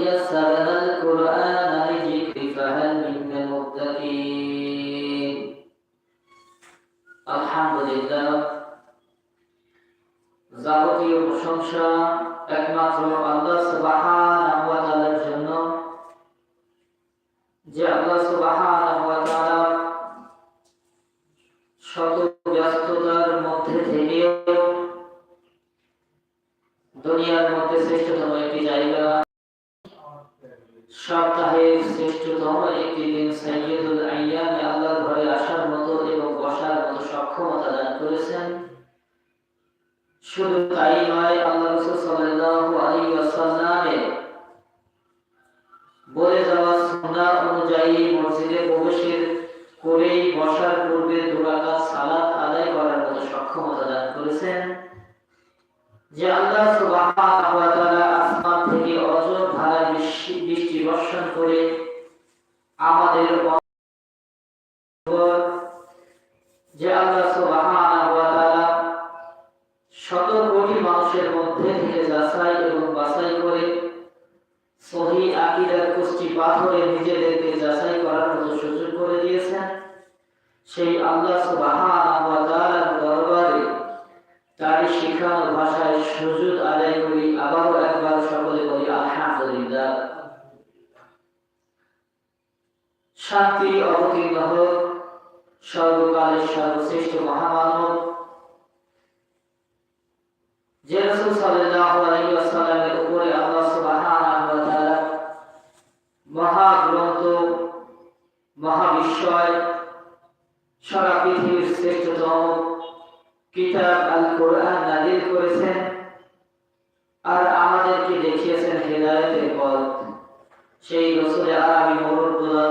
يسر সপ্তাহের শ্রেষ্ঠতম একটি দিন সাইয়্যিদুল আইয়ামে আল্লাহর ঘরে আসার মতো এবং বসার মতো সক্ষমতা দান করেছেন। শুধু তাই নয়, আল্লাহ রাসূল সাল্লাল্লাহু আলাইহি ওয়াসাল্লামের বলে যাওয়া সুন্নাহ অনুযায়ী মসজিদে প্রবেশের করেই বসার পূর্বে দুরাকাত সালাত আদায় করার মতো সক্ষমতা দান করেছেন। যে আল্লাহ সুবহানাহু বর্ষণ করে আমাদের যে আল্লাহ শত কোটি মানুষের মধ্যে থেকে যাচাই এবং বাছাই করে সহি কুষ্টি পাথরে নিজেদেরকে যাচাই করার মতো সুযোগ করে দিয়েছেন। সেই আল্লাহ দরবারে তার শিখানো ভাষায় সুজুদ আদায় করি। আবারও একবার সকলে বলি, আলহামদুলিল্লাহ। শান্তি অবতীর্ণ হোক, সর্বকালের সর্বশ্রেষ্ঠ মহামানব। যে রাসূল ওয়াসাল্লামের উপরে আল্লাহ মহাগ্রন্থ মহাবিশ্বয় সারা পৃথিবীর শ্রেষ্ঠতম কিতাব আল কোরআন করেছেন আর আমাদেরকে দেখিয়েছেন পথ। সেই রসুলের মরুদুল্লাহ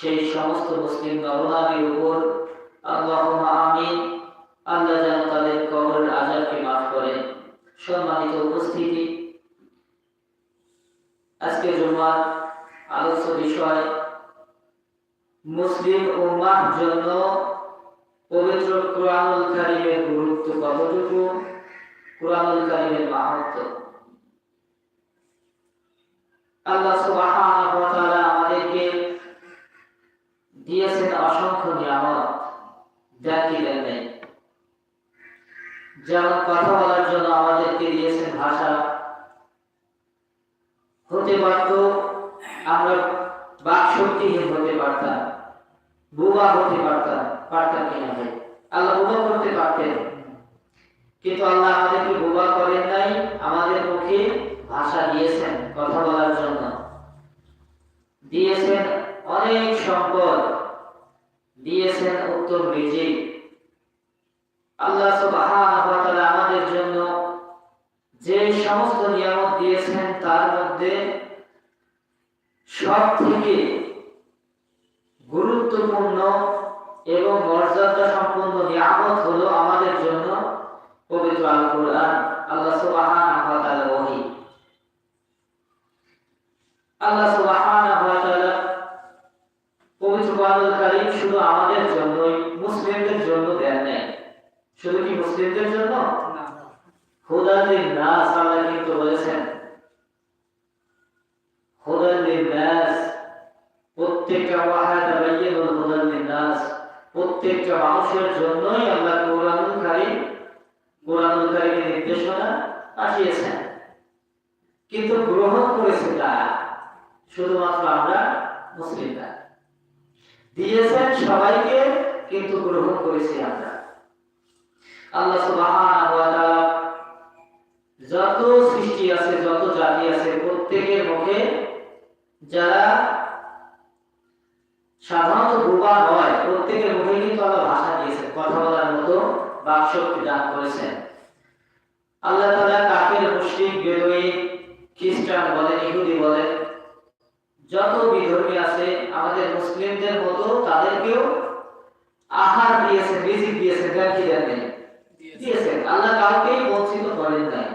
সেই সমস্ত মুসলিম নরনারীর উপর আল্লাহুম্মা আমিন। আল্লাহ যেন তাদের কবরের আযাবকে মাফ করেন। সম্মানিত উপস্থিতি। আজকে জুমার আলোচ্য বিষয়, মুসলিম উম্মার জন্য পবিত্র কোরআনুল কারীমের গুরুত্ব কতটুকু? কোরআনুল কারীমের মাহাত্ম। আল্লাহ সুবহানাহু ওয়া তাআলা আমাদেরকে দিয়েছেন অসংখ্য নিয়ামত যা কি দেন নাই যেমন কথা বলার জন্য আমাদেরকে দিয়েছেন ভাষা। হতে পারত, আমরা বাক শক্তিহীন হতে পারতাম, বোবা হতে পারতাম পারতাম কিনা ভাই? আল্লাহ বোবা করতে পারতেন। কিন্তু আল্লাহ আমাদেরকে বোবা করেন নাই, আমাদের মুখে ভাষা দিয়েছেন কথা বলার জন্য। দিয়েছেন অনেক সম্পদ, দিয়েছেন উত্তম রিজিক আল্লাহ আমাদের জন্য যে সমস্ত নিয়ামত দিয়েছেন, তার মধ্যে সব থেকে গুরুত্বপূর্ণ এবং মর্যাদা সম্পন্ন নিয়ামত হলো আমাদের জন্য পবিত্র আল কোরআন আল্লাহ সুবহানাহু ওয়া তাআলা ওহী। আল্লাহ সুবহানাহু ওয়া তাআলা পবিত্র কারীম শুধু আমাদের জন্যই, মুসলিমদের জন্য মুসলিমদের জন্য? হুদালিন নাস আল্লাহ কিন্তু বলেছেন হুদালিন নাস প্রত্যেকটা ওয়াহাদা বাইয়িনুল হুদালিন নাস প্রত্যেকটা মানুষের জন্যই আল্লাহ কোরআনুল কারীম কোরআনুল কারীমের নির্দেশনা পাঠিয়েছেন। কিন্তু গ্রহণ করেছে তারা শুধুমাত্র আমরা মুসলিমরা। দিয়েছেন সবাইকে কিন্তু গ্রহণ করেছি আমরা। আল্লাহ সুবহানাহু ওয়া তাআলা যত সৃষ্টি আছে, যত জাতি আছে, প্রত্যেকের মুখে যারা সাধারণত প্রত্যেকের মুখে কিন্তু আল্লাহ ভাষা কথা বলার মতো দান করেছেন আল্লাহ তাআলা কাফের, মুশরিক, বেদুইন, খ্রিস্টান বলেন, ইহুদি বলেন, যত বিধর্মী আছে, আমাদের মুসলিমদের মতো তাদেরকেও আহার দিয়েছেন, রিজিক নাই? দিয়েছেন আল্লাহ কাউকেই বঞ্চিত করেন নাই।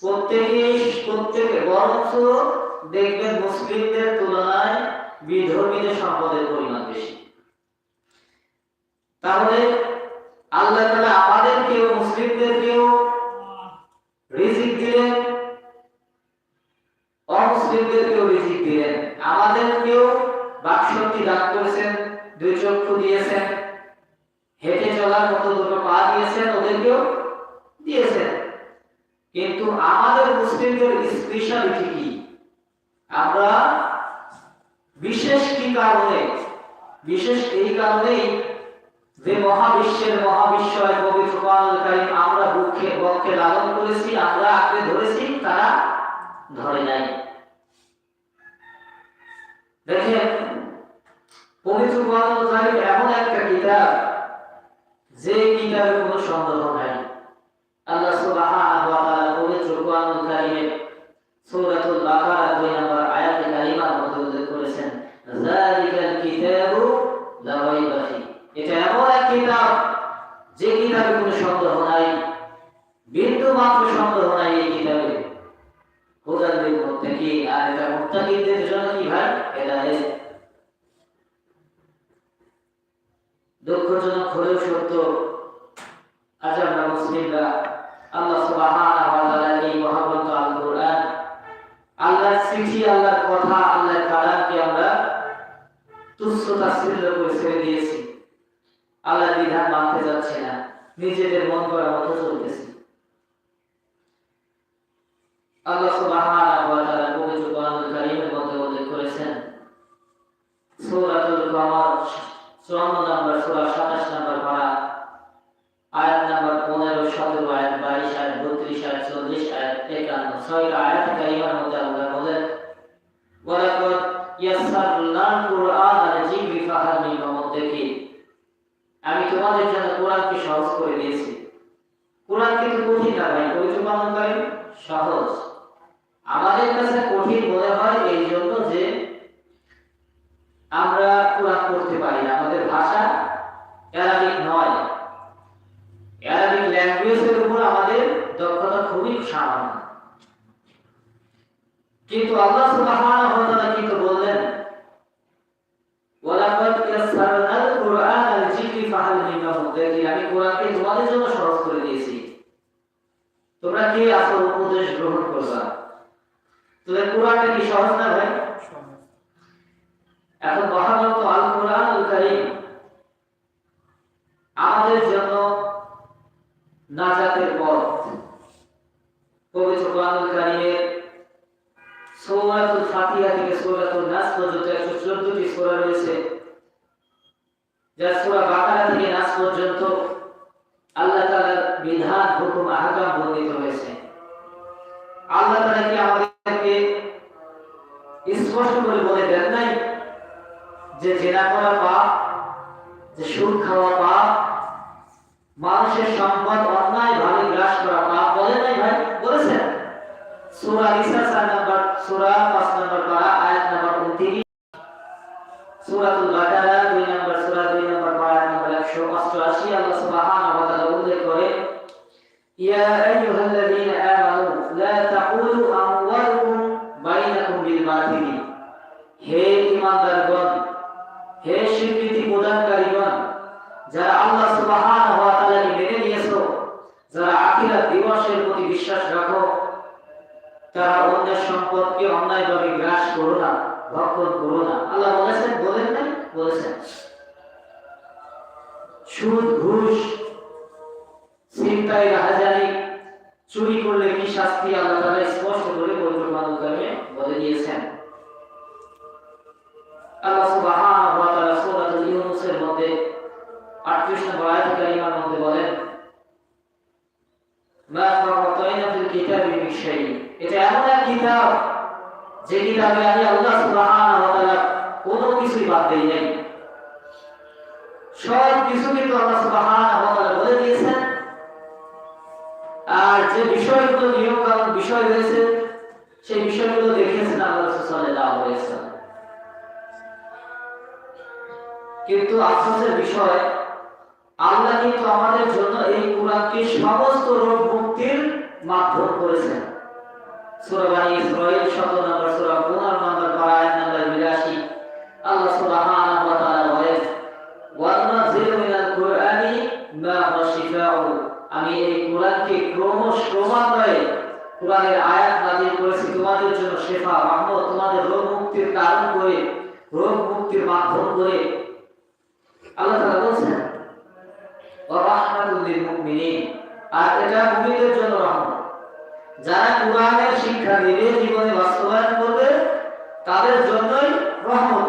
প্রত্যেকেই, প্রত্যেকে বরঞ্চ দেখবেন মুসলিমদের তুলনায় বিধর্মীদের সম্পদের পরিমাণ বেশি। তাহলে আল্লাহ তাআলা আমাদেরকেও, মুসলিমদেরকেও রিজিক দিলেন, অমুসলিমদেরকেও রিজিক দিলেন। আমাদেরকেও বাকশক্তি দান করেছেন, দুই চক্ষু দিয়েছেন। দিয়েছেন দিয়েছেন। কিন্তু আমাদের মুসলিমদের স্পেশালিটি কি? আমরা বিশেষ কি কারণে, বিশেষ এই কারণেই যে মহাবিশ্বের মহাবিশ্বয় পবিত্র কোরআনুল আমরা বুকে বক্ষে লালন করেছি, আমরা আঁকড়ে ধরেছি, তারা ধরে নাই। দেখেন, পবিত্র এমন একটা কিতাব, যে কিতাবের কোনো সুবহানাহু ওয়া তাআলা পবিত্র কোরআনুল কারীমে সূরাতুল বাকারা 2 নম্বর আয়াতে কারিমার মধ্যে করেছেন যালিকাল কিতাবু লা রাইবা ফি এটা এমন এক কিতাব যে কিতাবে কোনো সন্দেহ নাই বিন্দু মাত্র সন্দেহ নাই এই কিতাবে হুদাল লিল মুত্তাকিন আর এটা মুত্তাকিনদের জন্য কি ভাই হেদায়েত দুঃখজনক হলেও সত্য তুচ্ছ ছেড়ে দিয়েছি। আল্লাহ মানতে যাচ্ছে না। নিজেদের মন করার মতো চলতেছি। আল্লাহ সুবহানাহু ওয়া তাআলা পবিত্র কোরআনুল কারীমের মধ্যে উল্লেখ করেছেন সূরাতুল কমর 54 নম্বর সূরা 27 নম্বর পারা আয়াত নাম্বার 15 17 আয়াত 22 আয়াত 32 আয়াত 40 আয়াত 51 ছয়টা আয়াত কারিমার মধ্যে আল্লাহ বলেন ওয়ালাকাদ ইয়াসসারনাল কুরআনা লিযিকরি ফাহাল মিন মুদ্দাকির আমি তোমাদের জন্য কোরআনকে সহজ করে দিয়েছি কোরআন কিন্তু কঠিন না ভাই পবিত্র পালন করেন সহজ। আমাদের কাছে কঠিন মনে হয় এই জন্য যে আমরা কোরআন পারি না। আমাদের ভাষা অ্যারাবিক নয়। অ্যারাবিক ল্যাঙ্গুয়েজের উপর আমাদের দক্ষতা খুবই সামান্য। কিন্তু আল্লাহ সুবহানাহু ওয়া তাআলা কিন্তু বললেন ওয়ালাকাদ ইয়াসসারনাল কুরআনা লিযিকরি ফাহাল মিন মুদ্দাকির আমি কোরআনকে তোমাদের জন্য সহজ করে দিয়েছি তোমরা কি আসল উপদেশ গ্রহণ করবা? তোদের কোরআনটা কি সহজ না ভাই? এখন মহাগ্রন্থ আল কোরআন আমাদের জন্য নাজাতের পথ। পবিত্র কোরআনুল কারীমের সূরাতুল ফাতিহা থেকে সূরাতুল নাস পর্যন্ত 114টি সূরা রয়েছে। যা সূরা বাকারা থেকে নাস পর্যন্ত আল্লাহ তাআলার বিধান, হুকুম, আহকাম বর্ণিত হয়েছে। আল্লাহ তাআলা কি আমাদেরকে স্পষ্ট করে বলে দেন নাই যে জেনা করা পাপ, যে সুদ খাওয়া পাপ, মানুষের সম্পদ অন্যায় ভাবে গ্রাস করা পাপ বলে নাই ভাই? বলেছেন। সূরা নিসা 4 নম্বর, সূরা 5 নম্বর পারা, আয়াত নম্বর 29 সূরাতুল বাকারা 2 নম্বর সূরা 2 নম্বর পারা আয়াত নম্বর 188 আল্লাহ সুবহানাহু ওয়া তাআলা উল্লেখ করে, ইয়া আইয়ুহাল্লাযীনা আমানু, লা তাকুলু আমওয়ালুকুম বাইনাকুম বিল বাতিল হে ঈমানদারগণ, হে স্বীকৃতি প্রদানকারীগণ, যারা আল্লাহ সুবহানাহু ওয়া তাআলাকে মেনে নিয়েছো, যারা আখিরাত দিবসের প্রতি বিশ্বাস রাখো, তারা অন্যের সম্পদকে অন্যায়ভাবে গ্রাস করো না, ভক্ষণ করো না। আল্লাহ বলেছেন, বলেন নাই? বলেছেন। সুদ, ঘুষ চিন্তায় রাহাজানি, চুরি করলে কি শাস্তি? আল্লাহ তাআলা স্পষ্ট করে পবিত্র কালামে বলে দিয়েছেন। আল্লাহ সুবহানাহু ওয়া তাআলা সূরাতুল ইউনূসের মধ্যে 38 নম্বর আয়াত মধ্যে বলেন, মা ফারাতাইনা ফিল কিতাবি মিন এটা এমন এক কিতাব, যে কিতাবে আমি আল্লাহ সুবহানাহু ওয়া তাআলা কোনো কিছুই বাদ দেই নাই। সব কিছু কিন্তু আল্লাহ সুবহানাহু বলে দিয়েছেন। আর যে বিষয়গুলো নিয়ম কানুন বিষয় রয়েছে, সেই বিষয়গুলো দেখিয়েছেন আল্লাহ সাল্লাল্লাহু আলাইহি ওয়াসাল্লাম। কিন্তু আফসোসের বিষয়, আল্লাহ কিন্তু আমাদের জন্য এই কোরআনকে সমস্ত রোগ মুক্তির মাধ্যম করেছেন। সূরা বানী ইসরাঈল 17 নম্বর সূরা 15 নম্বর পারা আয়াত নম্বর 82 আল্লাহ সুবহানাহু ওয়া তাআলা বলেন ওয়া নাযিলু মিনাল কুরআনি মা হুয়া শিফাউ আমি এই কোরআনকে ক্রমশ ক্রমান্বয়ে কোরআনের আয়াত নাযিল করেছি। তোমাদের জন্য শেফা রহমত তোমাদের রোগ মুক্তির কারণ করে, রোগ মুক্তির মাধ্যম করে। আল্লাহ তাআলা বলছেন রাহমাতুল লিল মুমিনিন আর এটা মুমিনদের জন্য রহমত। যারা কোরআনের শিক্ষা দেবে জীবনে বাস্তবায়ন করবে, তাদের জন্যই রহমত।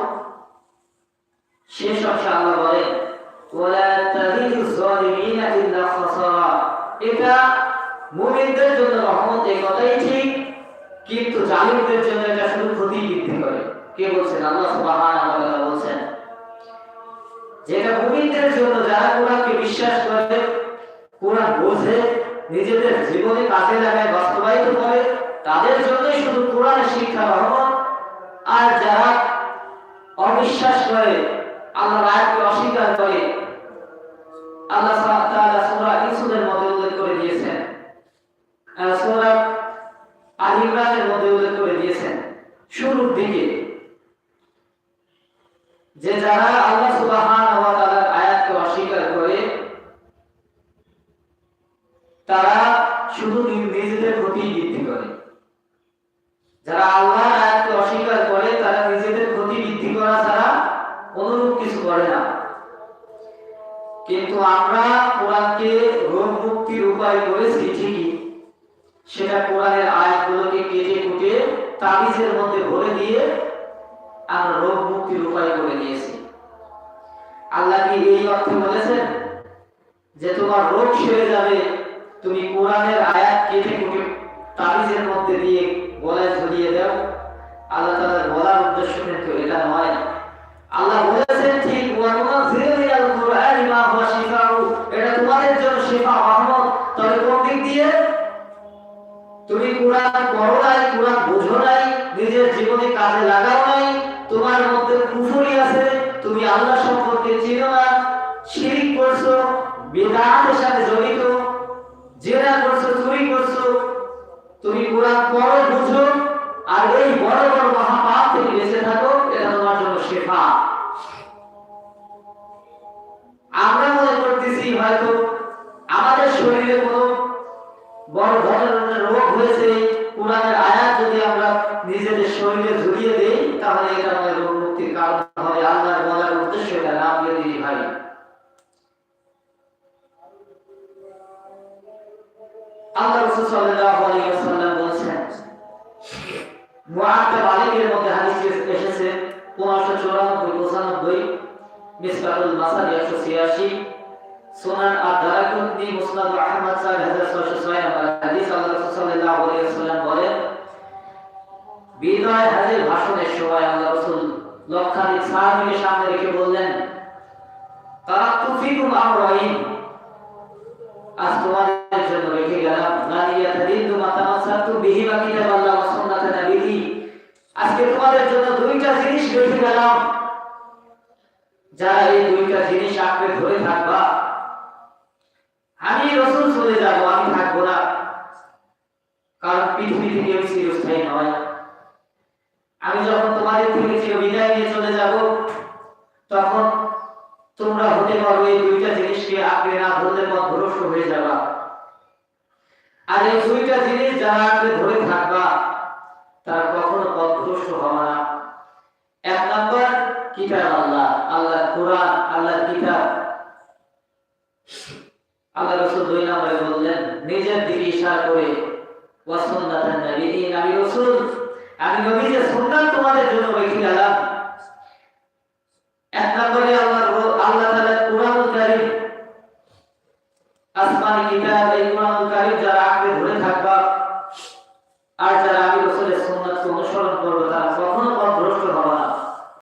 শেষ অংশে আল্লাহ বলেন ইল্লা খাসারা এটা মুমিনদের জন্য রহমত এই কথাই ঠিক কিন্তু জালিমদের জন্য এটা শুধু ক্ষতি বৃদ্ধি করে। কে বলছেন? আল্লাহ সুবহানাহু ওয়া তাআলা বলছেন, যেটা মুমিনদের জন্য, যারা কোরআনকে বিশ্বাস করে, কোরআন বোঝে, নিজেদের জীবনে কাজে লাগায়, বাস্তবায়িত করে, তাদের জন্যই শুধু কোরআনের শিক্ষা রহমত। আর যারা অবিশ্বাস করে, আল্লাহর আয়াতকে অস্বীকার করে, আল্লাহ তাআলা সূরা ইউসুফের মধ্যে উল্লেখ করে দিয়েছেন আহ, সূরা আল ইমরানের মধ্যে উল্লেখ করে দিয়েছেন শুরুর দিকে। যে যারা আল্লাহ সুবহানাহু ওয়া আয়াতকে অস্বীকার করে, তারা শুধু নিজেদের ক্ষতি বৃদ্ধি করে। যারা আল্লাহর আয়াতকে অস্বীকার করে, তারা নিজেদের ক্ষতি বৃদ্ধি করা ছাড়া অনুরূপ কিছু করে না। কিন্তু আমরা কোরআনকে রোগ মুক্তির উপায় করেছি ঠিকই, সেটা কোরআনের কুটে তাবিজের মধ্যে ভরে দিয়ে আমরা রোগ মুক্তির উপায় করে নিয়েছি। আল্লাহ কি এই অর্থে বলেছেন যে তোমার রোগ সেরে যাবে? তুমি কোরআনের আয়াত কেটে কুটে তাবিজের মধ্যে দিয়ে গলায় ঝুলিয়ে দাও। আল্লাহ তাআলার বলার উদ্দেশ্য কিন্তু এটা নয়। আল্লাহ বলেছেন, ঠিক এটা তোমাদের জন্য শিফা রহমত। তবে কোন দিক দিয়ে? তুমি কোরআন পড়ো নাই কোরআন বোঝো নাই জীবনে কাজে লাগাও নাই, তোমার মধ্যে কুফরি আছে, তুমি আল্লাহ সম্পর্কে চিনো না। শিরিক করছ বিদআতের সাথে জড়িত, জেনা করছ, চুরি করছ, তুমি কোরআন পড়ো, বুঝো, আর এই বড় বড় মহাপাপ থেকে বেঁচে থাকো, এটা তোমার জন্য শেফা। আমরা মনে করতেছি হয়তো 95 মিসকাতুল মাসাল 186 সুনান আদ-দারাকুতনি মুসনাদ আহমদ 4606 নম্বর হাদিস, আল্লাহ সাল্লাল্লাহু আলাইহি ওয়াসাল্লাম বলেন, বিদায় হাজির ভাষণের সময় আল্লাহ রাসূল লক্ষাধিক সাহাবীকে সামনে রেখে বললেন, তারাক্তু ফিকুম আমরাইন। আজ তোমাদের জন্য রেখে গেলাম নাদিয়া তাদিন্দু মাতামাসাতু বিহি ওয়া কিতাবাল্লাহ ওয়া সুন্নাতা নাবিহি আজকে তোমাদের জন্য দুইটা জিনিস রেখে গেলাম যারা এই দুইটা জিনিস আঁকড়ে ধরে থাকবা, আমি চলে আমি থাকব না। কারণ চিরস্থায়ী নয়। আমি যখন তোমাদের থেকে চির বিদায় নিয়ে চলে যাব, তখন তোমরা হতে পারো এই দুইটা জিনিসকে আঁকড়ে না ধরলে পথভ্রষ্ট হয়ে যাবা। আর এই দুইটা জিনিস যারা আঁকড়ে ধরে থাকবা, তারা কখনো পথভ্রষ্ট হবে না। কিতাব আল্লাহ আল্লাহ কোরআন, আল্লাহ কিতাব। আল্লাহ রসুল দুই নম্বরে বললেন, নিজের দিকে ইশারা করে ওয়াসুন্নাতান নবীন আমি রসুল, আমি নবীজের সুন্নাত তোমাদের জন্য রেখে গেলাম এক নম্বরে আল্লাহ